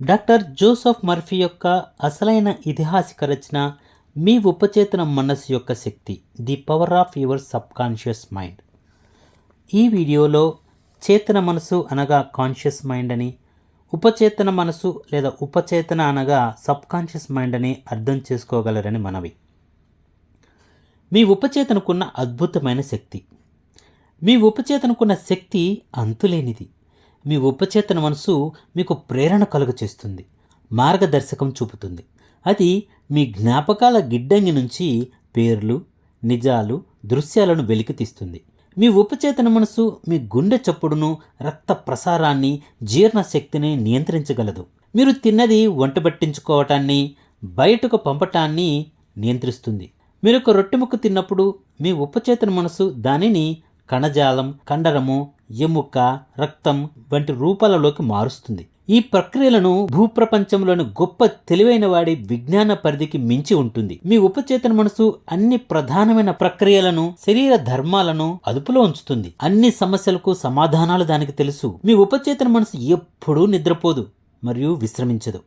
Doctor Joseph Murphy యొక్క అసలైన ఇతిహాసిక రచన మీ ఉపచేతన మనస్సు యొక్క శక్తి the power of your subconscious mind. ఈ వీడియోలో చేతన మనసు అనగా కాన్షియస్ మైండ్ అని ఉపచేతన మనసు లేదా ఉపచేతన అనగా సబ్ కాన్షియస్ మైండ్ అని అర్థం చేసుకోగలరని మనవి. మీ ఉపచేతనకున్న అద్భుతమైన శక్తి. మీ ఉపచేతనకున్న శక్తి అంతులేనిది. మీ ఉపచేతన మనసు మీకు ప్రేరణ కలుగచేస్తుంది మార్గదర్శకం చూపుతుంది. అది మీ జ్ఞాపకాల గిడ్డంగి నుంచి పేర్లు నిజాలు దృశ్యాలను వెలికితీస్తుంది మీ ఉపచేతన మనసు మీ గుండె చప్పుడును రక్త ప్రసారాన్ని జీర్ణశక్తిని నియంత్రించగలదు. మీరు తిన్నది వంట పట్టించుకోవటాన్ని బయటకు పంపటాన్ని నియంత్రిస్తుంది. మీరు ఒక రొట్టె ముక్క తిన్నప్పుడు మీ ఉపచేతన మనసు దానిని కణజాలం కండరము ఎముక రక్తం వంటి రూపాలలోకి మారుస్తుంది. ఈ ప్రక్రియలను భూప్రపంచంలోని గొప్ప తెలివైన వాడి విజ్ఞాన పరిధికి మించి ఉంటుంది. మీ ఉపచేతన మనసు అన్ని ప్రధానమైన ప్రక్రియలను శరీర ధర్మాలను అదుపులో ఉంచుతుంది. అన్ని సమస్యలకు సమాధానాలు దానికి తెలుసు. మీ ఉపచేతన మనసు ఎప్పుడూ నిద్రపోదు మరియు విశ్రమించదు.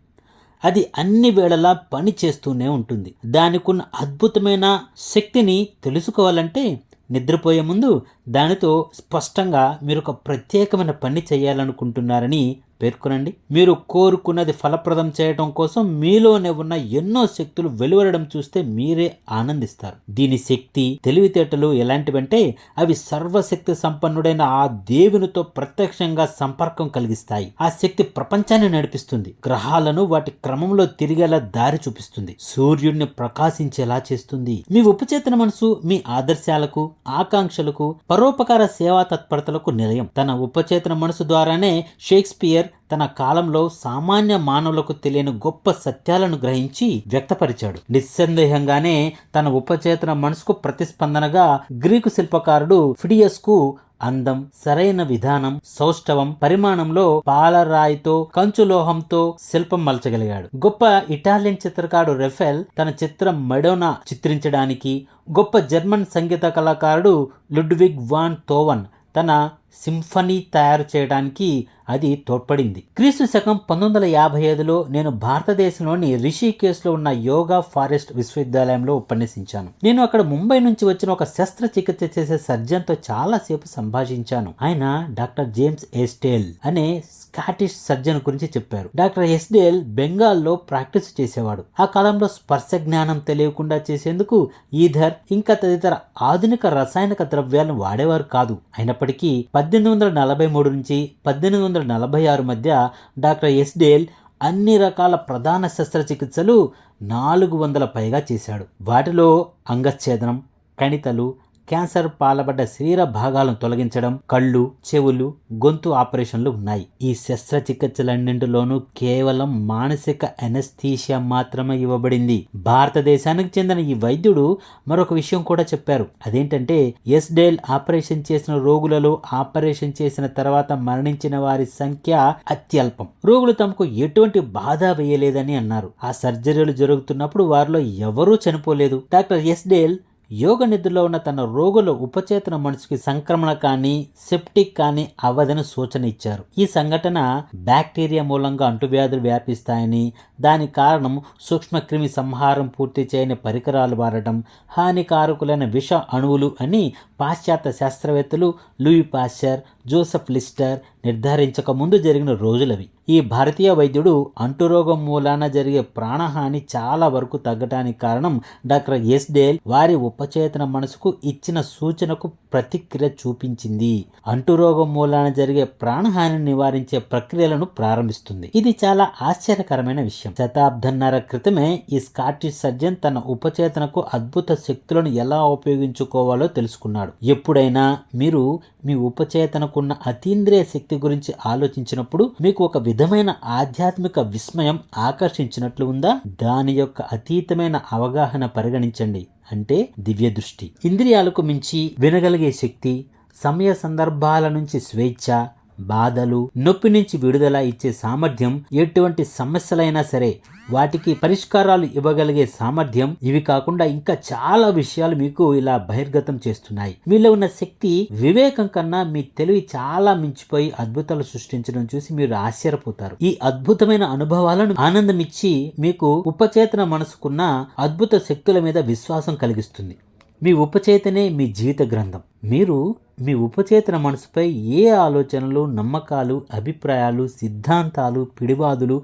అది అన్ని వేళలా పని చేస్తూనే ఉంటుంది. దానికున్న అద్భుతమైన శక్తిని తెలుసుకోవాలంటే నిద్రపోయే ముందు దానితో స్పష్టంగా మీరు ఒక ప్రత్యేకమైన పని చేయాలనుకుంటున్నారని పేర్కొనండి. మీరు కోరుకున్నది ఫలప్రదం చేయటం కోసం మీలోనే ఉన్న ఎన్నో శక్తులు వెలువడడం చూస్తే మీరే ఆనందిస్తారు. దీని శక్తి తెలివితేటలు ఎలాంటివంటే అవి సర్వశక్తి సంపన్నుడైన ఆ దేవునితో ప్రత్యక్షంగా సంపర్కం కలిగిస్తాయి. ఆ శక్తి ప్రపంచాన్ని నడిపిస్తుంది. గ్రహాలను వాటి క్రమంలో తిరిగేలా దారి చూపిస్తుంది. సూర్యుడిని ప్రకాశించేలా చేస్తుంది. మీ ఉపచేతన మనసు మీ ఆదర్శాలకు ఆకాంక్షలకు పరోపకార సేవా తత్పరతలకు నిలయం. తన ఉపచేతన మనసు ద్వారానే షేక్స్పియర్ తన కాలంలో సామాన్య మానవులకు తెలియని గొప్ప సత్యాలను గ్రహించి వ్యక్తపరిచాడు. నిస్సందేహంగానే తన ఉపచేతన మనసుకు ప్రతిస్పందనగా గ్రీకు శిల్పకారుడు ఫిడియస్కు అందం సరైన విధానం సౌష్ఠవం పరిమాణంలో పాలరాయితో కంచులోహంతో శిల్పం మలచగలిగాడు. గొప్ప ఇటాలియన్ చిత్రకారుడు రెఫెల్ తన చిత్రం మెడోనా చిత్రించడానికి గొప్ప జర్మన్ సంగీత కళాకారుడు లుడ్విగ్ వాన్ తోవన్ తన సింఫనీ తయారు చేయడానికి అది తోడ్పడింది. క్రీస్తు శకం పంతొమ్మిది వందల యాభై ఐదులో నేను భారతదేశంలోని రిషికేశ్లో ఉన్న యోగా ఫారెస్ట్ విశ్వవిద్యాలయంలో ఉపన్యసించాను. నేను అక్కడ ముంబై నుంచి వచ్చిన ఒక శస్త్రచికిత్స చేసే సర్జన్తో చాలాసేపు సంభాషించాను. ఆయన డాక్టర్ జేమ్స్ ఎస్టేల్ అనే స్కాటిష్ సర్జన్ గురించి చెప్పారు. డాక్టర్ ఎస్డేల్ బెంగాల్లో ప్రాక్టీస్ చేసేవాడు. ఆ కాలంలో స్పర్శ జ్ఞానం తెలియకుండా చేసేందుకు ఈథర్ ఇంకా తదితర ఆధునిక రసాయనిక ద్రవ్యాలను వాడేవారు కాదు. అయినప్పటికీ పద్దెనిమిది వందల నలభై మూడు నుంచి పద్దెనిమిది వందల నలభై ఆరు మధ్య డాక్టర్ ఎస్డేల్ అన్ని రకాల ప్రధాన శస్త్రచికిత్సలు నాలుగు వందల పైగా చేశాడు. వాటిలో అంగఛేదనం కణితలు క్యాన్సర్ పాలబడ్డ శరీర భాగాలను తొలగించడం కళ్ళు చెవులు గొంతు ఆపరేషన్లు ఉన్నాయి. ఈ శస్త్రచికిత్సలన్నింటిలోనూ కేవలం మానసిక ఎనస్థీషియా మాత్రమే ఇవ్వబడింది. భారతదేశానికి చెందిన ఈ వైద్యుడు మరొక విషయం కూడా చెప్పారు. అదేంటంటే ఎస్ డేల్ ఆపరేషన్ చేసిన రోగులలో ఆపరేషన్ చేసిన తర్వాత మరణించిన వారి సంఖ్య అత్యల్పం. రోగులు తమకు ఎటువంటి బాధ వేయలేదని అన్నారు. ఆ సర్జరీలు జరుగుతున్నప్పుడు వారిలో ఎవరూ చనిపోలేదు. డాక్టర్ ఎస్ డేల్ యోగ నిద్రలో ఉన్న తన రోగుల ఉపచేతన మనసుకి సంక్రమణ కానీ సెప్టిక్ కానీ అవ్వదని సూచన ఇచ్చారు. ఈ సంఘటన బ్యాక్టీరియా మూలంగా అంటువ్యాధులు వ్యాపిస్తాయని దాని కారణం సూక్ష్మక్రిమి సంహారం పూర్తి చేయని పరికరాలు వాడటం హానికారకులైన విష అణువులు అని పాశ్చాత్య శాస్త్రవేత్తలు లూయి పాశ్చర్ జోసెఫ్ లిస్టర్ నిర్ధారించక ముందు జరిగిన రోజులవి. ఈ భారతీయ వైద్యుడు అంటురోగం మూలాన జరిగే ప్రాణహాని చాలా వరకు తగ్గటానికి కారణం డాక్టర్ ఎస్ డేల్ వారి ఉపచేతన మనసుకు ఇచ్చిన సూచనకు ప్రతిక్రియ చూపించింది. అంటురోగం మూలాన జరిగే ప్రాణహానిని నివారించే ప్రక్రియలను ప్రారంభిస్తుంది. ఇది చాలా ఆశ్చర్యకరమైన విషయం. శతాబ్దన్నర క్రితమే ఈ స్కాటిష్ సర్జన్ తన ఉపచేతనకు అద్భుత శక్తులను ఎలా ఉపయోగించుకోవాలో తెలుసుకున్నాడు. ఎప్పుడైనా మీరు మీ ఉపచేతనకున్న అతీంద్రియ శక్తి గురించి ఆలోచించినప్పుడు మీకు ఒక విధమైన ఆధ్యాత్మిక విస్మయం ఆకర్షించినట్లు ఉందా? దాని యొక్క అతీతమైన అవగాహన పరిగణించండి. అంటే దివ్య దృష్టి ఇంద్రియాలకు మించి వినగలిగే శక్తి సమయ సందర్భాల నుంచి స్వేచ్ఛ బాధలు నొప్పి నుంచి విడుదల ఇచ్చే సామర్థ్యం ఎటువంటి సమస్యలైనా సరే వాటికి పరిష్కారాలు ఇవ్వగలిగే సామర్థ్యం ఇవి కాకుండా ఇంకా చాలా విషయాలు మీకు ఇలా బహిర్గతం చేస్తున్నాయి. మీలో ఉన్న శక్తి వివేకం కన్నా మీ తెలివి చాలా మించిపోయి అద్భుతాలు సృష్టించడం చూసి మీరు ఆశ్చర్యపోతారు. ఈ అద్భుతమైన అనుభవాలను ఆనందమిచ్చి మీకు ఉపచేతన మనసుకున్న అద్భుత శక్తుల మీద విశ్వాసం కలిగిస్తుంది. మీ ఉపచేతనే మీ జీవిత గ్రంథం. మీరు మీ ఉపచేతన మనసుపై ఏ ఆలోచనలు నమ్మకాలు అభిప్రాయాలు సిద్ధాంతాలు పిడివాదులు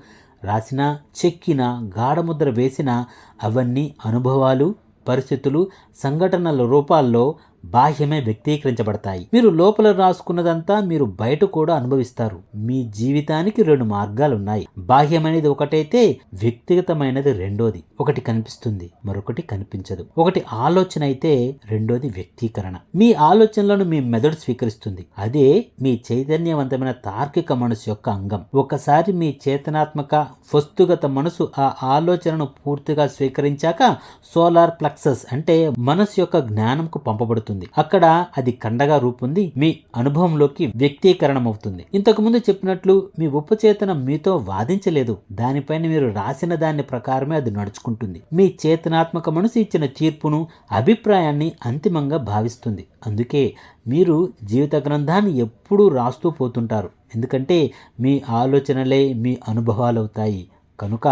రాసినా చెక్కినా గాఢముద్ర వేసినా అవన్నీ అనుభవాలు పరిస్థితులు సంఘటనల రూపాల్లో బాహ్యమే వ్యక్తీకరించబడతాయి. మీరు లోపల రాసుకున్నదంతా మీరు బయట కూడా అనుభవిస్తారు. మీ జీవితానికి రెండు మార్గాలు ఉన్నాయి బాహ్యమైనది ఒకటైతే వ్యక్తిగతమైనది రెండోది. ఒకటి కనిపిస్తుంది మరొకటి కనిపించదు. ఒకటి ఆలోచన అయితే రెండోది వ్యక్తీకరణ. మీ ఆలోచనలను మీ మెదడు స్వీకరిస్తుంది. అదే మీ చైతన్యవంతమైన తార్కిక మనసు యొక్క అంగం. ఒకసారి మీ చేతనాత్మక వస్తుగత మనసు ఆ ఆలోచనను పూర్తిగా స్వీకరించాక సోలార్ ప్లక్సస్ అంటే మనసు యొక్క జ్ఞానంకు పంపబడుతుంది. అక్కడ అది కండగా రూపొంది మీ అనుభవంలోకి వ్యక్తీకరణమవుతుంది. ఇంతకుముందు చెప్పినట్లు మీ ఉపచేతన మీతో వాదించలేదు. దానిపైన మీరు రాసిన దాని ప్రకారమే అది నడుచుకుంటుంది. మీ చేతనాత్మక మనసు ఇచ్చిన తీర్పును అభిప్రాయాన్ని అంతిమంగా భావిస్తుంది. అందుకే మీరు జీవిత గ్రంథాన్ని ఎప్పుడూ రాస్తూ పోతుంటారు. ఎందుకంటే మీ ఆలోచనలే మీ అనుభవాలు అవుతాయి కనుక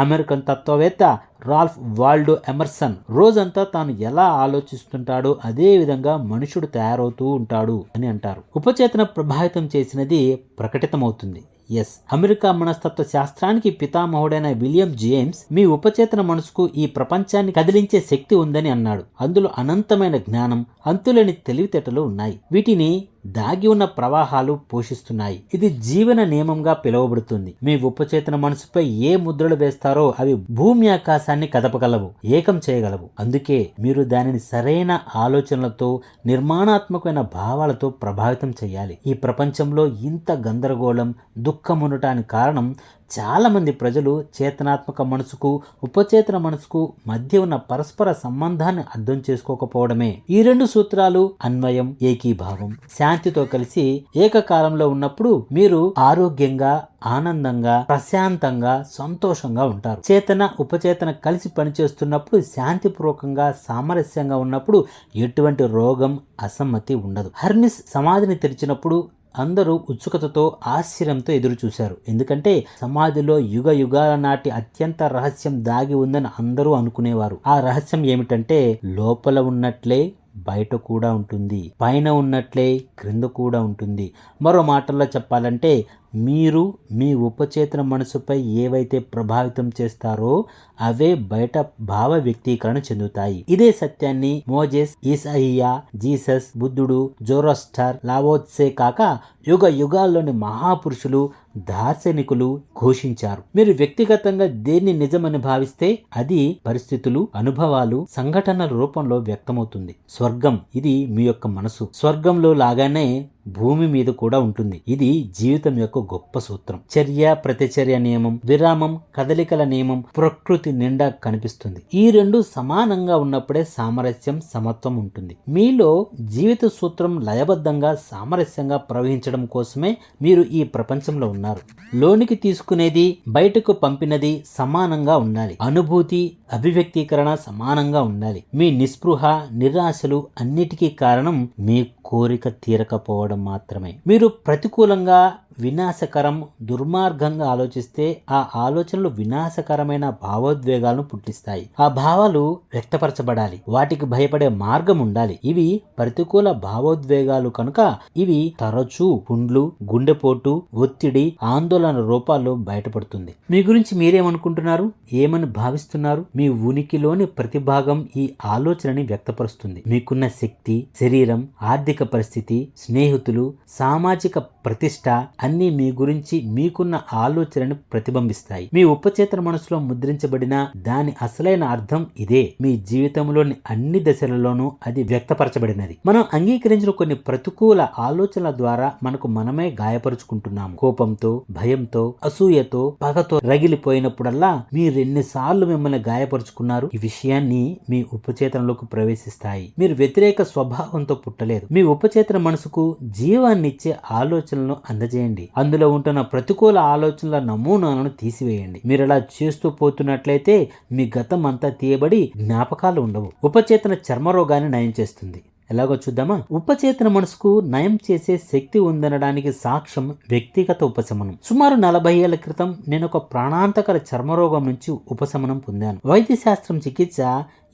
అమెరికన్ తత్వవేత్త రాల్ఫ్ వాల్డో ఎమర్సన్ రోజంతా తాను ఎలా ఆలోచిస్తుంటాడో అదే విధంగా మనుషుడు తయారవుతూ ఉంటాడు అని అంటారు. ఉపచేతన ప్రభావితం చేసినది ప్రకటితమవుతుంది. ఎస్. అమెరికా మనస్తత్వ శాస్త్రానికి పితామహుడైన విలియం జేమ్స్ మీ ఉపచేతన మనసుకు ఈ ప్రపంచాన్ని కదిలించే శక్తి ఉందని అన్నాడు. అందులో అనంతమైన జ్ఞానం అంతులేని తెలివితేటలు ఉన్నాయి. వీటిని దాగి ఉన్న ప్రవాహాలు పోషిస్తున్నాయి. ఇది జీవన నియమంగా పిలువబడుతుంది. మీ ఉపచేతన మనసుపై ఏ ముద్రలు వేస్తారో అవి భూమి ఆకాశాన్ని కదపగలవు ఏకం చేయగలవు. అందుకే మీరు దానిని సరైన ఆలోచనలతో నిర్మాణాత్మకమైన భావాలతో ప్రభావితం చేయాలి. ఈ ప్రపంచంలో ఇంత గందరగోళం దుఃఖం ఉండటానికి కారణం చాలామంది ప్రజలు చేతనాత్మక మనసుకు ఉపచేతన మనసుకు మధ్య ఉన్న పరస్పర సంబంధాన్ని అర్థం చేసుకోకపోవడమే. ఈ రెండు సూత్రాలు అన్వయం ఏకీభావం. శాంతితో కలిసి ఏకకాలంలో ఉన్నప్పుడు మీరు ఆరోగ్యంగా ఆనందంగా ప్రశాంతంగా సంతోషంగా ఉంటారు. చేతన ఉపచేతన కలిసి పనిచేస్తున్నప్పుడు శాంతిపూర్వకంగా సామరస్యంగా ఉన్నప్పుడు ఎటువంటి రోగం అసమ్మతి ఉండదు. హర్మిస్ సమాధిని తెరిచినప్పుడు అందరూ ఉత్సుకతతో ఆశ్చర్యంతో ఎదురుచూశారు. ఎందుకంటే సమాధిలో యుగ యుగాల నాటి అత్యంత రహస్యం దాగి ఉందని అందరూ అనుకునేవారు. ఆ రహస్యం ఏమిటంటే లోపల ఉన్నట్లే బయట కూడా ఉంటుంది పైన ఉన్నట్లే క్రింద కూడా ఉంటుంది. మరో మాటల్లో చెప్పాలంటే మీరు మీ ఉపచేతన మనసుపై ఏవైతే ప్రభావితం చేస్తారో అవే బయట భావ వ్యక్తీకరణ చెందుతాయి. ఇదే సత్యాన్ని మోజెస్ ఈసాయియా జీసస్ బుద్ధుడు జోరోస్టర్ లావోత్సే కాక యుగ యుగాల్లోని మహాపురుషులు దార్శనికులు ఘోషించారు. మీరు వ్యక్తిగతంగా దేన్ని నిజమని భావిస్తే అది పరిస్థితులు అనుభవాలు సంఘటనల రూపంలో వ్యక్తమవుతుంది. స్వర్గం ఇది మీ యొక్క మనసు. స్వర్గంలో లాగానే భూమి మీద కూడా ఉంటుంది. ఇది జీవితం యొక్క గొప్ప సూత్రం. చర్య ప్రతిచర్య నియమం విరామం కదలికల నియమం ప్రకృతి నిండా కనిపిస్తుంది. ఈ రెండు సమానంగా ఉన్నప్పుడే సామరస్యం సమత్వం ఉంటుంది. మీలో జీవిత సూత్రం లయబద్ధంగా సామరస్యంగా ప్రవహించడం కోసమే మీరు ఈ ప్రపంచంలో ఉన్నారు. లోనికి తీసుకునేది బయటకు పంపినది సమానంగా ఉండాలి. అనుభూతి అభివ్యక్తీకరణ సమానంగా ఉండాలి. మీ నిస్పృహ నిరాశలు అన్నిటికీ కారణం మీ కోరిక తీరకపోవడం మాత్రమే. మీరు ప్రతికూలంగా వినాశకరం దుర్మార్గంగా ఆలోచిస్తే ఆ ఆలోచనలు వినాశకరమైన భావోద్వేగాలను పుట్టిస్తాయి. ఆ భావాలు వ్యక్తపరచబడాలి. వాటికి భయపడే మార్గం ఉండాలి. ఇవి ప్రతికూల భావోద్వేగాలు కనుక ఇవి తరచూ పుండ్లు గుండెపోటు ఒత్తిడి ఆందోళన రూపాల్లో బయటపడుతుంది. మీ గురించి మీరేమనుకుంటున్నారు? ఏమని భావిస్తున్నారు? మీ ఉనికిలోని ప్రతి భాగం ఈ ఆలోచనని వ్యక్తపరుస్తుంది. మీకున్న శక్తి శరీరం ఆర్థిక పరిస్థితి స్నేహితులు సామాజిక ప్రతిష్ట అన్ని మీ గురించి మీకున్న ఆలోచనను ప్రతిబింబిస్తాయి. మీ ఉపచేతన మనసులో ముద్రించబడిన దాని అసలైన అర్థం ఇదే. మీ జీవితంలోని అన్ని దశలలోనూ అది వ్యక్తపరచబడినది. మనం అంగీకరించిన కొన్ని ప్రతికూల ఆలోచనల ద్వారా మనకు మనమే గాయపరుచుకుంటున్నాము. కోపంతో భయంతో అసూయతో పగతో రగిలిపోయినప్పుడల్లా మీరెన్నిసార్లు మిమ్మల్ని గాయపరుచుకున్నారు? ఈ విషయాన్ని మీ ఉపచేతనలోకి ప్రవేశిస్తాయి. మీరు వ్యతిరేక స్వభావంతో పుట్టలేదు. మీ ఉపచేతన మనసుకు జీవాన్నిచ్చే ఆలోచనలను అందజేయండి. అందులో ఉంటున్న ప్రతికూల ఆలోచనల నమూనాలను తీసివేయండి. మీరు అలా చేస్తూ పోతున్నట్లయితే మీ గతం అంతా తీయబడి జ్ఞాపకాలు ఉండవు. ఉపచేతన చర్మరోగాన్ని నయం చేస్తుంది. ఎలాగో చూద్దామా? ఉపచేతన మనసుకు నయం చేసే శక్తి ఉందనడానికి సాక్ష్యం వ్యక్తిగత ఉపశమనం. సుమారు నలభై ఏళ్ళ క్రితం నేను ఒక ప్రాణాంతకర చర్మరోగం నుంచి ఉపశమనం పొందాను. వైద్య శాస్త్రం చికిత్స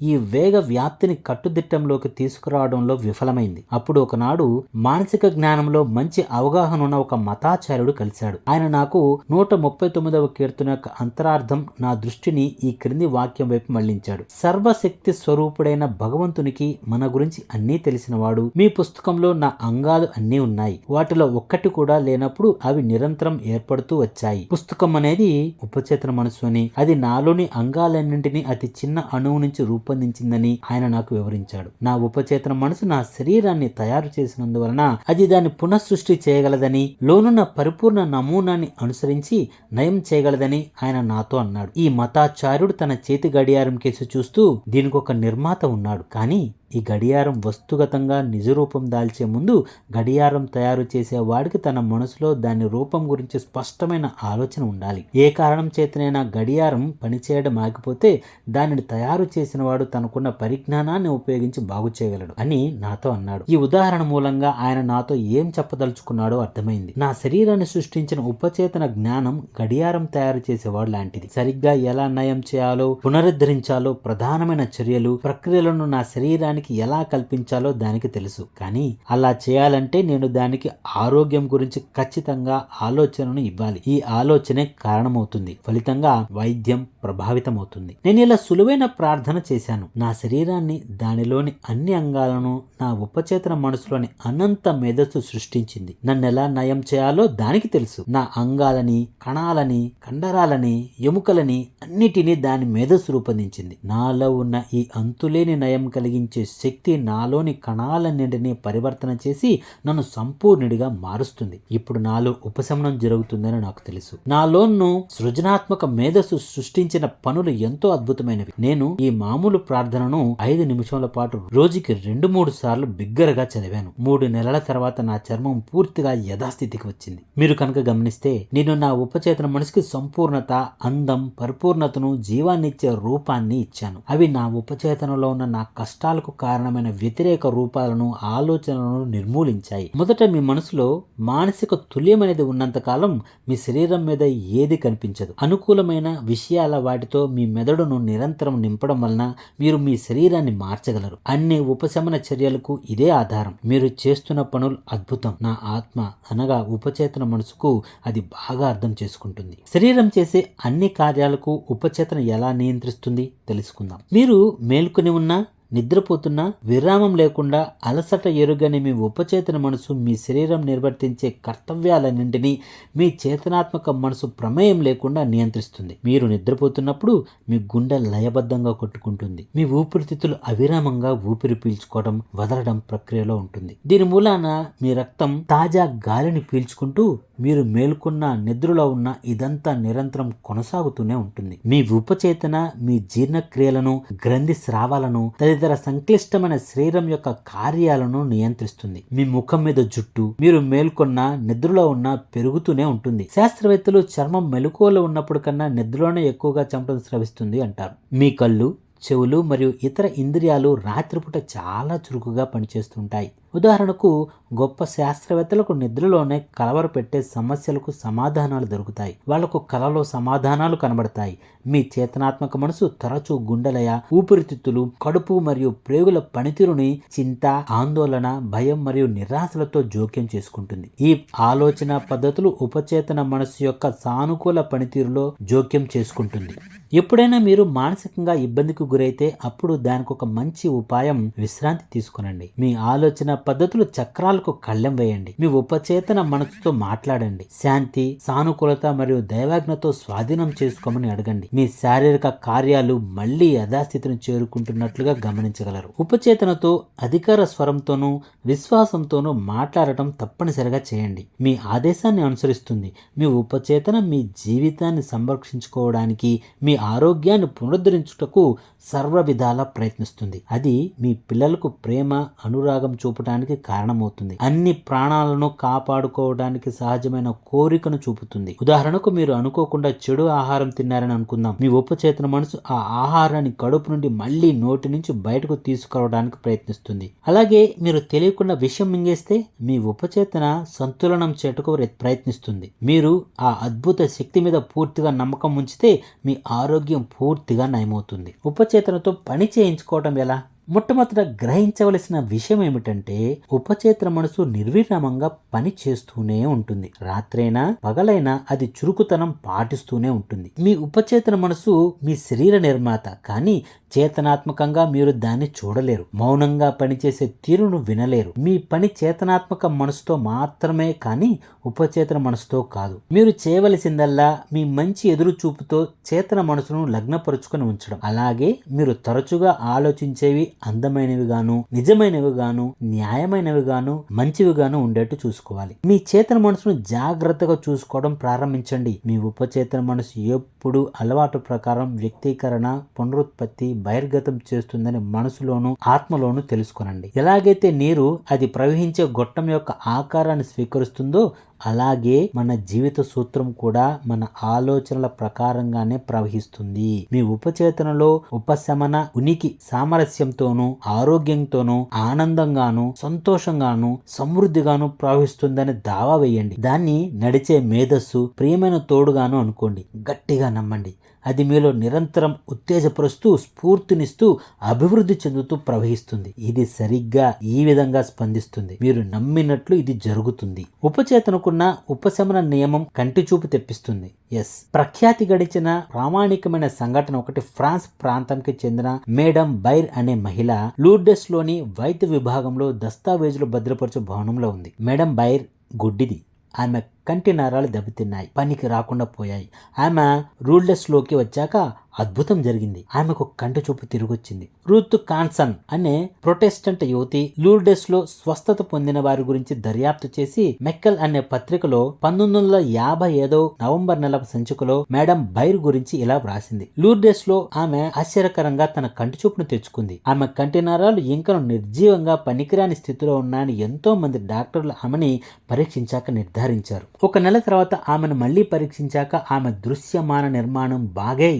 ఈ వేగ వ్యాప్తిని కట్టుదిట్టంలోకి తీసుకురావడంలో విఫలమైంది. అప్పుడు ఒకనాడు మానసిక జ్ఞానంలో మంచి అవగాహన ఉన్న ఒక మతాచార్యుడు కలిశాడు. ఆయన నాకు నూట ముప్పై తొమ్మిదవ కీర్తన యొక్క అంతరార్థం నా దృష్టిని ఈ క్రింది వాక్యం వైపు మళ్ళించాడు. సర్వశక్తి స్వరూపుడైన భగవంతునికి మన గురించి అన్నీ తెలిసినవాడు. మీ పుస్తకంలో నా అంగాలు అన్నీ ఉన్నాయి. వాటిలో ఒక్కటి కూడా లేనప్పుడు అవి నిరంతరం ఏర్పడుతూ వచ్చాయి. పుస్తకం అనేది ఉపచేతన మనసు అని అది నాలోని అంగాలన్నింటినీ అతి చిన్న అణువు నుంచి రూపొందించిందని ఆయన నాకు వివరించాడు. నా ఉపచేతన మనసు నా శరీరాన్ని తయారు చేసినందువలన అది దాన్ని పునఃసృష్టి చేయగలదని లోనున్న పరిపూర్ణ నమూనాన్ని అనుసరించి నయం చేయగలదని ఆయన నాతో అన్నాడు. ఈ మతాచార్యుడు తన చేతి గడియారం కేసు చూస్తూ దీనికి ఒక నిర్మాత ఉన్నాడు. కానీ ఈ గడియారం వస్తుగతంగా నిజ రూపం దాల్చే ముందు గడియారం తయారు చేసేవాడికి తన మనసులో దాని రూపం గురించి స్పష్టమైన ఆలోచన ఉండాలి. ఏ కారణం చేతనైనా గడియారం పనిచేయడం ఆగిపోతే దానిని తయారు చేసిన వాడు తనకున్న పరిజ్ఞానాన్ని ఉపయోగించి బాగు చేయగలడు అని నాతో అన్నాడు. ఈ ఉదాహరణ మూలంగా ఆయన నాతో ఏం చెప్పదలుచుకున్నాడో అర్థమైంది. నా శరీరాన్ని సృష్టించిన ఉపచేతన జ్ఞానం గడియారం తయారు చేసేవాడు లాంటిది. సరిగ్గా ఎలా నయం చేయాలో పునరుద్ధరించాలో ప్రధానమైన చర్యలు ప్రక్రియలను నా శరీరానికి ఎలా కల్పించాలో దానికి తెలుసు. కానీ అలా చేయాలంటే నేను దానికి ఆరోగ్యం గురించి ఖచ్చితంగా ఆలోచనను ఇవ్వాలి. ఈ ఆలోచనే కారణమవుతుంది. ఫలితంగా వైద్యం ప్రభావితమవుతుంది. నేను ఇలా సులువైన ప్రార్థన చేశాను. నా శరీరాన్ని దానిలోని అన్ని అంగాలను నా ఉపచేతన మనసులోని అనంత మేధస్సు సృష్టించింది. నన్ను ఎలా నయం చేయాలో దానికి తెలుసు. నా అంగాలని కణాలని కండరాలని ఎముకలని అన్నిటినీ దాని మేధస్సు రూపొందించింది. నాలో ఉన్న ఈ అంతులేని నయం కలిగించే శక్తి నాలోని కణాలన్నింటినీ పరివర్తన చేసి నన్ను సంపూర్ణుడిగా మారుస్తుంది. ఇప్పుడు నాలో ఉపశమనం జరుగుతుందని నాకు తెలుసు. నాలోను సృజనాత్మక మేధస్సు సృష్టించిన పనులు ఎంతో అద్భుతమైనవి. నేను ఈ మామూలు ప్రార్థనను ఐదు నిమిషాల పాటు రోజుకి రెండు మూడు సార్లు బిగ్గరగా చదివాను. మూడు నెలల తర్వాత నా చర్మం పూర్తిగా యథాస్థితికి వచ్చింది. మీరు కనుక గమనిస్తే నేను నా ఉపచేతన మనసుకి సంపూర్ణత అందం పరిపూర్ణతను జీవాన్నిచ్చే రూపాన్ని ఇచ్చాను. అవి నా ఉపచేతనలో ఉన్న నా కష్టాలకు కారణమైన వ్యతిరేక రూపాలను ఆలోచనలను నిర్మూలించాయి. మొదట మీ మనసులో మానసిక తుల్యం అనేది ఉన్నంతకాలం మీ శరీరం మీద ఏది కనిపించదు. అనుకూలమైన విషయాల వాటితో మీ మెదడును నిరంతరం నింపడం వలన మీరు మీ శరీరాన్ని మార్చగలరు. అన్ని ఉపశమన చర్యలకు ఇదే ఆధారం. మీరు చేస్తున్న పనులు అద్భుతం. నా ఆత్మ అనగా ఉపచేతన మనసుకు అది బాగా అర్థం చేసుకుంటుంది. శరీరం చేసే అన్ని కార్యాలకు ఉపచేతన ఎలా నియంత్రిస్తుంది తెలుసుకుందాం. మీరు మేల్కొని ఉన్నా నిద్రపోతున్నా విరామం లేకుండా అలసట ఎరుగని మీ ఉపచేతన మనసు మీ శరీరం నిర్వర్తించే కర్తవ్యాలన్నింటినీ మీ చేతనాత్మక మనసు ప్రమేయం లేకుండా నియంత్రిస్తుంది. మీరు నిద్రపోతున్నప్పుడు మీ గుండె లయబద్ధంగా కొట్టుకుంటుంది. మీ ఊపిరితిత్తులు అవిరామంగా ఊపిరి పీల్చుకోవడం వదలడం ప్రక్రియలో ఉంటుంది. దీని మూలాన మీ రక్తం తాజా గాలిని పీల్చుకుంటూ మీరు మేల్కొన్న నిద్రలో ఉన్న ఇదంతా నిరంతరం కొనసాగుతూనే ఉంటుంది. మీ ఉపచేతన మీ జీర్ణక్రియలను గ్రంథి స్రావాలను తదితర ఇతర సంక్లిష్టమైన శరీరం యొక్క కార్యాలను నియంత్రిస్తుంది. మీ ముఖం మీద జుట్టు మీరు మేల్కొన్న నిద్రలో ఉన్న పెరుగుతూనే ఉంటుంది. శాస్త్రవేత్తలు చర్మం మెలకువలో ఉన్నప్పుడు కన్నా నిద్రలోనే ఎక్కువగా చంపడం స్రవిస్తుంది అంటారు. మీ కళ్ళు చెవులు మరియు ఇతర ఇంద్రియాలు రాత్రిపూట చాలా చురుకుగా పనిచేస్తుంటాయి. ఉదాహరణకు గొప్ప శాస్త్రవేత్తలకు నిద్రలోనే కలవర పెట్టే సమస్యలకు సమాధానాలు దొరుకుతాయి. వాళ్ళకు కలలో సమాధానాలు కనబడతాయి. మీ చేతనాత్మక మనసు తరచూ గుండెలయ ఊపిరితిత్తులు కడుపు మరియు ప్రేగుల పనితీరుని చింత ఆందోళన భయం మరియు నిరాశలతో జోక్యం చేసుకుంటుంది. ఈ ఆలోచన పద్ధతులు ఉపచేతన మనసు యొక్క సానుకూల పనితీరులో జోక్యం చేసుకుంటుంది. ఎప్పుడైనా మీరు మానసికంగా ఇబ్బందికి గురైతే అప్పుడు దానికి ఒక మంచి ఉపాయం విశ్రాంతి తీసుకునండి. మీ ఆలోచన పద్ధతులు చక్రాలకు కళ్ళెం వేయండి. మీ ఉపచేతన మనసుతో మాట్లాడండి. శాంతి సానుకూలత మరియు దైవాజ్ఞతో స్వాధీనం చేసుకోమని అడగండి. మీ శారీరక కార్యాలు మళ్ళీ యథాస్థితిని చేరుకుంటున్నట్లుగా గమనించగలరు. ఉపచేతనతో అధికార స్వరంతోనూ విశ్వాసంతోనూ మాట్లాడటం తప్పనిసరిగా చేయండి. మీ ఆదేశాన్ని అనుసరిస్తుంది. మీ ఉపచేతన మీ జీవితాన్ని సంరక్షించుకోవడానికి మీ ఆరోగ్యాన్ని పునరుద్ధరించుటకు సర్వ విధాలా ప్రయత్నిస్తుంది. అది మీ పిల్లలకు ప్రేమ అనురాగం చూపడానికి కారణమవుతుంది. అన్ని ప్రాణాలను కాపాడుకోవడానికి సహజమైన కోరికను చూపుతుంది. ఉదాహరణకు మీరు అనుకోకుండా చెడు ఆహారం తిన్నారని అనుకుందాం. మీ ఉపచేతన మనసు ఆ ఆహారాన్ని కడుపు నుండి మళ్ళీ నోటి నుంచి బయటకు తీసుకురావడానికి ప్రయత్నిస్తుంది. అలాగే మీరు తెలియకుండా విషయం మింగేస్తే మీ ఉపచేతన సంతులనం చేటుకు ప్రయత్నిస్తుంది. మీరు ఆ అద్భుత శక్తి మీద పూర్తిగా నమ్మకం ఉంచితే మీ ఆరోగ్యం పూర్తిగా నయమవుతుంది. ఉపచేతనతో పని చేయించుకోవడం ఎలా? మొట్టమొదట గ్రహించవలసిన విషయం ఏమిటంటే ఉపచేతన మనసు నిర్విరామంగా పని చేస్తూనే ఉంటుంది. రాత్రైనా పగలైనా అది చురుకుతనం పాటిస్తూనే ఉంటుంది. మీ ఉపచేతన మనసు మీ శరీర నిర్మాత కానీ చేతనాత్మకంగా మీరు దాన్ని చూడలేరు. మౌనంగా పనిచేసే తీరును వినలేరు. మీ పని చేతనాత్మక మనసుతో మాత్రమే కానీ ఉపచేతన మనసుతో కాదు. మీరు చేయవలసిందల్లా మీ మంచి ఎదురు చూపుతో చేతన మనసును లగ్నపరుచుకొని ఉంచడం. అలాగే మీరు తరచుగా ఆలోచించేవి అందమైనవిగాను నిజమైనవిగాను న్యాయమైనవిగాను మంచివిగాను ఉండేట్టు చూసుకోవాలి. మీ చేతన మనసును జాగ్రత్తగా చూసుకోవడం ప్రారంభించండి. మీ ఉపచేతన మనసు ఎప్పుడు అలవాటు ప్రకారం వ్యక్తీకరణ పునరుత్పత్తి బహిర్గతం చేస్తుందని మనసులోను ఆత్మలోను తెలుసుకోనండి. ఎలాగైతే నీరు అది ప్రవహించే గొట్టం యొక్క ఆకారాన్ని స్వీకరిస్తుందో అలాగే మన జీవిత సూత్రం కూడా మన ఆలోచనల ప్రకారంగానే ప్రవహిస్తుంది. మీ ఉపచేతనలో ఉపశమన ఉనికి సామరస్యంతోనూ ఆరోగ్యంతోనూ ఆనందంగాను సంతోషంగాను సమృద్ధిగాను ప్రవహిస్తుందని దావా వేయండి. దాన్ని నడిచే మేధస్సు ప్రియమైన తోడుగాను అనుకోండి. గట్టిగా నమ్మండి. అది మీలో నిరంతరం ఉత్తేజపరుస్తూ స్ఫూర్తినిస్తూ అభివృద్ధి చెందుతూ ప్రవహిస్తుంది. ఇది సరిగ్గా ఈ విధంగా స్పందిస్తుంది. మీరు నమ్మినట్లు ఇది జరుగుతుంది. ఉపచేతనకున్న ఉపశమన నియమం కంటి చూపు తెప్పిస్తుంది. ఎస్ ప్రఖ్యాతి గడిచిన ప్రామాణికమైన సంఘటన ఒకటి ఫ్రాన్స్ ప్రాంతానికి చెందిన మేడం బైర్ అనే మహిళ లూర్డెస్లోని వైద్య విభాగంలో దస్తావేజులు భద్రపరచు భవనంలో ఉంది. మేడం బైర్ గుడ్డిది. ఆమె కంటి నరాలు దెబ్బతిన్నాయి. పనికి రాకుండా పోయాయి. ఆమె రూల్డెస్లోకి వచ్చాక అద్భుతం జరిగింది. ఆమెకు కంటి చూపు తిరిగొచ్చింది. రూత్ కాన్సన్ అనే ప్రొటెస్టెంట్ యువతి లూర్డెస్లో స్వస్థత పొందిన వారి గురించి దర్యాప్తు చేసి మెక్కల్ అనే పత్రికలో పంతొమ్మిది వందల యాభై ఏదో నవంబర్ నెల సంచికలో మేడం బైర్ గురించి ఇలా వ్రాసింది. లూర్డెస్లో ఆమె ఆశ్చర్యకరంగా తన కంటి చూపును తెచ్చుకుంది. ఆమె కంటి నరాలు ఇంకను నిర్జీవంగా పనికిరాని స్థితిలో ఉన్నాయని ఎంతో మంది డాక్టర్లు ఆమెని పరీక్షించాక నిర్ధారించారు. ఒక నెల తర్వాత ఆమెను మళ్ళీ పరీక్షించాక ఆమె దృశ్యమాన నిర్మాణం బాగే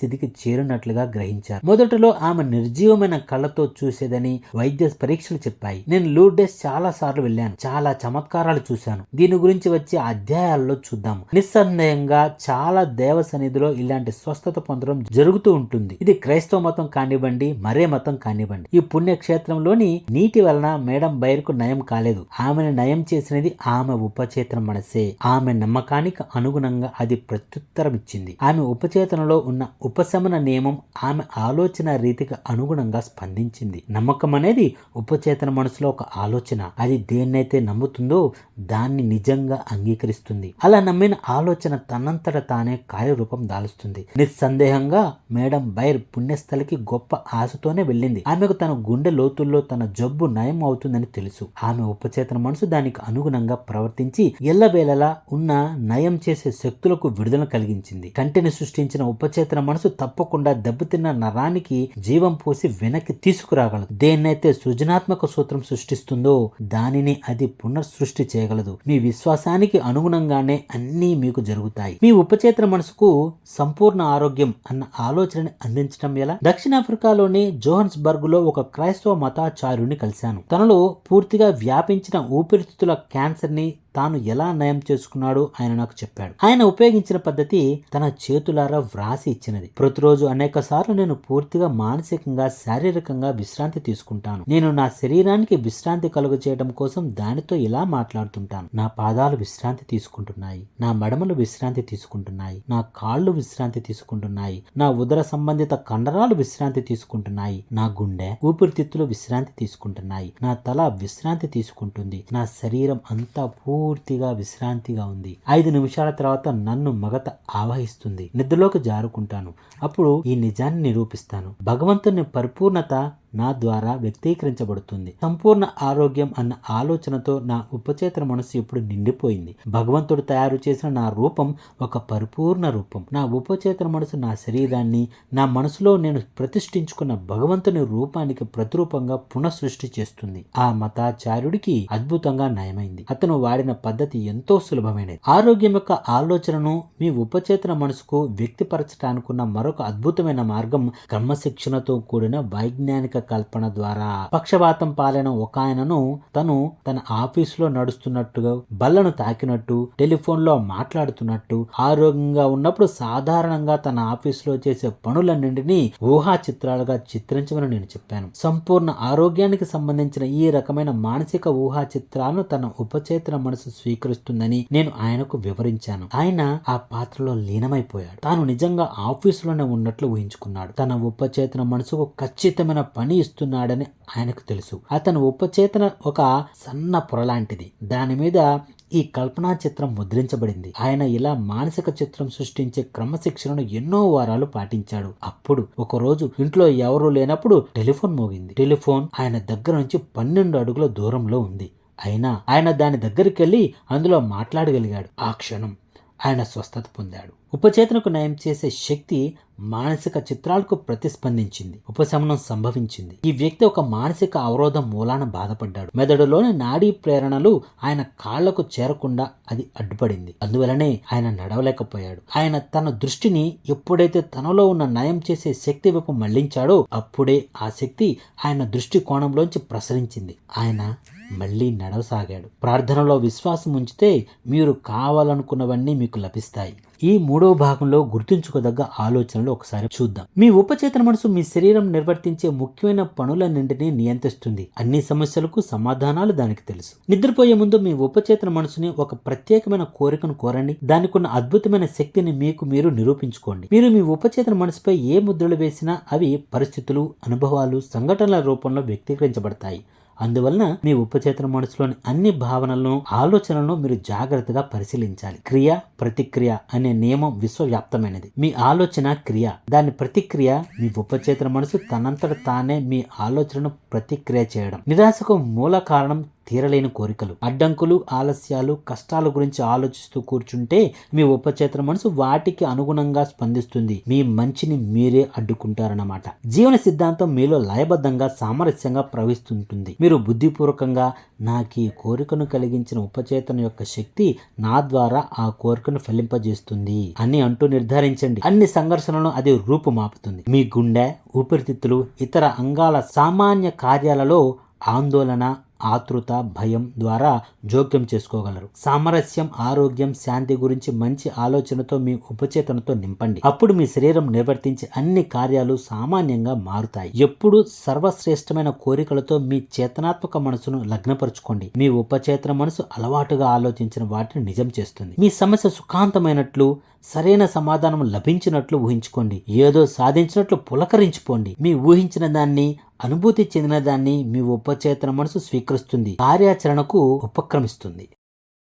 స్థితికి చేరినట్లుగా గ్రహించారు. మొదటలో ఆమె నిర్జీవమైన కళ్ళతో చూసేదని వైద్య పరీక్షలు చెప్పాయి. నేను లూడెస్ చాలా సార్లు వెళ్ళాను. చాలా చమత్కారాలు చూశాను. దీని గురించి వచ్చే అధ్యాయాల్లో చూద్దాము నిస్సందేహంగా చాలా దేవ సన్నిధిలో ఇలాంటి స్వస్థత పొందడం జరుగుతూ ఉంటుంది. ఇది క్రైస్తవ మతం కానివ్వండి మరే మతం కానివ్వండి. ఈ పుణ్యక్షేత్రంలోని నీటి వలన మేడం బైర్కు నయం కాలేదు. ఆమెను నయం చేసినది ఆమె ఉపచేతన మనసే. ఆమె నమ్మకానికి అనుగుణంగా అది ప్రత్యుత్తరం ఇచ్చింది ఆమె ఉపచేతనలో ఉన్న ఉపశమన నియమం ఆమె ఆలోచన రీతికి అనుగుణంగా స్పందించింది. నమ్మకం అనేది ఉపచేతన మనసులో ఒక ఆలోచన. అది దేన్నైతే నమ్ముతుందో దాన్ని నిజంగా అంగీకరిస్తుంది. అలా నమ్మిన ఆలోచన తనంతట తానే కార్యరూపం దాలుస్తుంది. నిస్సందేహంగా మేడం బైర్ పుణ్యస్థలికి గొప్ప ఆశతోనే వెళ్ళింది. ఆమెకు తన గుండె లోతుల్లో తన జబ్బు నయం అవుతుందని తెలుసు. ఆమె ఉపచేతన మనసు దానికి అనుగుణంగా ప్రవర్తించి ఎల్లవేళలా ఉన్న నయం చేసే శక్తులకు విడుదల కలిగించింది. కంటిని సృష్టించిన ఉపచేతన మనసు తప్పకుండా దెబ్బతిన్న నరానికి జీవం పోసి వెనక్కి తీసుకురాగలదు. దేన్నైతే సృజనాత్మక సూత్రం సృష్టిస్తుందో దానిని అది పునఃసృష్టి చేయగలదు. మీ విశ్వాసానికి అనుగుణంగానే అన్నీ మీకు జరుగుతాయి. మీ ఉపచేతన మనసుకు సంపూర్ణ ఆరోగ్యం అన్న ఆలోచనని అందించడం ఎలా? దక్షిణాఫ్రికాలోని జోహన్స్బర్గ్లో ఒక క్రైస్తవ మతాచార్యుని కలిశాను. తనలో పూర్తిగా వ్యాపించిన ఊపిరితిత్తుల క్యాన్సర్ని తాను ఎలా నయం చేసుకున్నాడో ఆయన నాకు చెప్పాడు. ఆయన ఉపయోగించిన పద్ధతి తన చేతులారా వ్రాసి ఇచ్చినది. ప్రతిరోజు అనేక సార్లు నేను పూర్తిగా మానసికంగా శారీరకంగా విశ్రాంతి తీసుకుంటాను. నేను నా శరీరానికి విశ్రాంతి కలుగు చేయడం కోసం దానితో ఇలా మాట్లాడుతుంటాను. నా పాదాలు విశ్రాంతి తీసుకుంటున్నాయి. నా మడమలు విశ్రాంతి తీసుకుంటున్నాయి. నా కాళ్ళు విశ్రాంతి తీసుకుంటున్నాయి. నా ఉదర సంబంధిత కండరాలు విశ్రాంతి తీసుకుంటున్నాయి. నా గుండె ఊపిరితిత్తులు విశ్రాంతి తీసుకుంటున్నాయి. నా తల విశ్రాంతి తీసుకుంటుంది. నా శరీరం అంతా పూర్తిగా విశ్రాంతిగా ఉంది. ఐదు నిమిషాల తర్వాత నన్ను మగత ఆవహిస్తుంది. నిద్రలోకి జారుకుంటాను. అప్పుడు ఈ నిజాన్ని నిరూపిస్తాను. భగవంతుని పరిపూర్ణత నా ద్వారా వ్యక్తీకరించబడుతుంది. సంపూర్ణ ఆరోగ్యం అన్న ఆలోచనతో నా ఉపచేతన మనసు ఇప్పుడు నిండిపోయింది. భగవంతుడు తయారు చేసిన నా రూపం ఒక పరిపూర్ణ రూపం. నా ఉపచేతన మనసు నా శరీరాన్ని నా మనసులో నేను ప్రతిష్ఠించుకున్న భగవంతుని రూపానికి ప్రతిరూపంగా పునఃసృష్టి చేస్తుంది. ఆ మతాచార్యుడికి అద్భుతంగా నయమైంది. అతను వాడిన పద్ధతి ఎంతో సులభమైనది. ఆరోగ్యం యొక్క ఆలోచనను మీ ఉపచేతన మనసుకు వ్యక్తిపరచడానికున్న మరొక అద్భుతమైన మార్గం క్రమశిక్షణతో కూడిన వైజ్ఞానిక కల్పన ద్వారా పక్షపాతం పాలైన ఒక ఆయనను తను తన ఆఫీసులో నడుస్తున్నట్టుగా బల్లను తాకినట్టు టెలిఫోన్లో మాట్లాడుతున్నట్టు ఆరోగ్యంగా ఉన్నప్పుడు సాధారణంగా తన ఆఫీసులో చేసే పనులన్నింటినీ ఊహా చిత్రాలుగా చిత్రించమని నేను చెప్పాను. సంపూర్ణ ఆరోగ్యానికి సంబంధించిన ఈ రకమైన మానసిక ఊహా చిత్రాలను తన ఉపచేతన మనసు స్వీకరిస్తుందని నేను ఆయనకు వివరించాను. ఆయన ఆ పాత్రలో లీనమైపోయాడు. తాను నిజంగా ఆఫీసులోనే ఉన్నట్లు ఊహించుకున్నాడు. తన ఉపచేతన మనసుకు ఖచ్చితమైన పని ఇస్తున్నాడని ఆయనకు తెలుసు. అతని ఉపచేతన ఒక సన్న పొరలాంటిది దాని మీద ఈ కల్పనా చిత్రం ముద్రించబడింది. ఆయన ఇలా మానసిక చిత్రం సృష్టించే క్రమశిక్షణను ఎన్నో వారాలు పాటించాడు. అప్పుడు ఒక రోజు ఇంట్లో ఎవరూ లేనప్పుడు టెలిఫోన్ మోగింది. టెలిఫోన్ ఆయన దగ్గర నుంచి పన్నెండు అడుగుల దూరంలో ఉంది. అయినా ఆయన దాని దగ్గరికి వెళ్ళి అందులో మాట్లాడగలిగాడు. ఆ క్షణం ఆయన స్వస్థత పొందాడు. ఉపచేతనకు నయం చేసే శక్తి మానసిక చిత్రాలకు ప్రతిస్పందించింది. ఉపశమనం సంభవించింది. ఈ వ్యక్తి ఒక మానసిక అవరోధం మూలాన బాధపడ్డాడు. మెదడులోని నాడీ ప్రేరణలు ఆయన కాళ్ళకు చేరకుండా అది అడ్డుపడింది. అందువలనే ఆయన నడవలేకపోయాడు. ఆయన తన దృష్టిని ఎప్పుడైతే తనలో ఉన్న నయం చేసే శక్తి వైపు మళ్ళించాడో అప్పుడే ఆ శక్తి ఆయన దృష్టి కోణంలోంచి ప్రసరించింది. ఆయన మళ్ళీ నడవసాగాడు. ప్రార్థనలో విశ్వాసం ఉంచితే మీరు కావాలనుకున్నవన్నీ మీకు లభిస్తాయి. ఈ మూడో భాగంలో గుర్తుంచుకోదగ్గ ఆలోచనలు ఒకసారి చూద్దాం. మీ ఉపచేతన మనసు మీ శరీరం నిర్వర్తించే ముఖ్యమైన పనులన్నింటినీ నియంత్రిస్తుంది. అన్ని సమస్యలకు సమాధానాలు దానికి తెలుసు. నిద్రపోయే ముందు మీ ఉపచేతన మనసుని ఒక ప్రత్యేకమైన కోరికను కోరండి. దానికి ఉన్న అద్భుతమైన శక్తిని మీకు మీరు నిరూపించుకోండి. మీరు మీ ఉపచేతన మనసుపై ఏ ముద్రలు వేసినా అవి పరిస్థితులు అనుభవాలు సంఘటనల రూపంలో వ్యక్తీకరించబడతాయి. అందువలన మీ ఉపచేతన మనసులోని అన్ని భావనలను ఆలోచనలను మీరు జాగ్రత్తగా పరిశీలించాలి. క్రియ ప్రతిక్రియ అనే నియమం విశ్వవ్యాప్తమైనది. మీ ఆలోచన క్రియ. దాని ప్రతిక్రియ మీ ఉపచేతన మనసు తనంతట తానే మీ ఆలోచనను ప్రతిక్రియ చేయడం. నిరాశకు మూల కారణం తీరలేని కోరికలు. అడ్డంకులు ఆలస్యాలు కష్టాల గురించి ఆలోచిస్తూ కూర్చుంటే మీ ఉపచేతన మనసు వాటికి అనుగుణంగా స్పందిస్తుంది. మీ మంచిని మీరే అడ్డుకుంటారన్నమాట. జీవన సిద్ధాంతం మీలో లయబద్ధంగా సామరస్యంగా ప్రవహిస్తుంటుంది. మీరు బుద్ధిపూర్వకంగా నాకు ఈ కోరికను కలిగించిన ఉపచేతన యొక్క శక్తి నా ద్వారా ఆ కోరికను ఫలింపజేస్తుంది అని అంటూ నిర్ధారించండి. అన్ని సంఘర్షణలను అది రూపుమాపుతుంది. మీ గుండె ఊపిరితిత్తులు ఇతర అంగాల సామాన్య కార్యాలలో ఆందోళన ఆతృత భయం ద్వారా జోక్యం చేసుకోగలరు. సామరస్యం ఆరోగ్యం శాంతి గురించి మంచి ఆలోచనతో మీ ఉపచేతనతో నింపండి. అప్పుడు మీ శరీరం నిర్వర్తించే అన్ని కార్యాలు సామాన్యంగా మారుతాయి. ఎప్పుడు సర్వశ్రేష్టమైన కోరికలతో మీ చేతనాత్మక మనసును లగ్నపరుచుకోండి. మీ ఉపచేతన మనసు అలవాటుగా ఆలోచించిన వాటిని నిజం చేస్తుంది. మీ సమస్య సుఖాంతమైనట్లు సరైన సమాధానం లభించినట్లు ఊహించుకోండి. ఏదో సాధించినట్లు పులకరించుకోండి మీ ఊహించిన దాన్ని అనుభూతి చెందిన దాన్ని మీ ఉపచేతన మనసు స్వీకరిస్తుంది. కార్యాచరణకు ఉపక్రమిస్తుంది.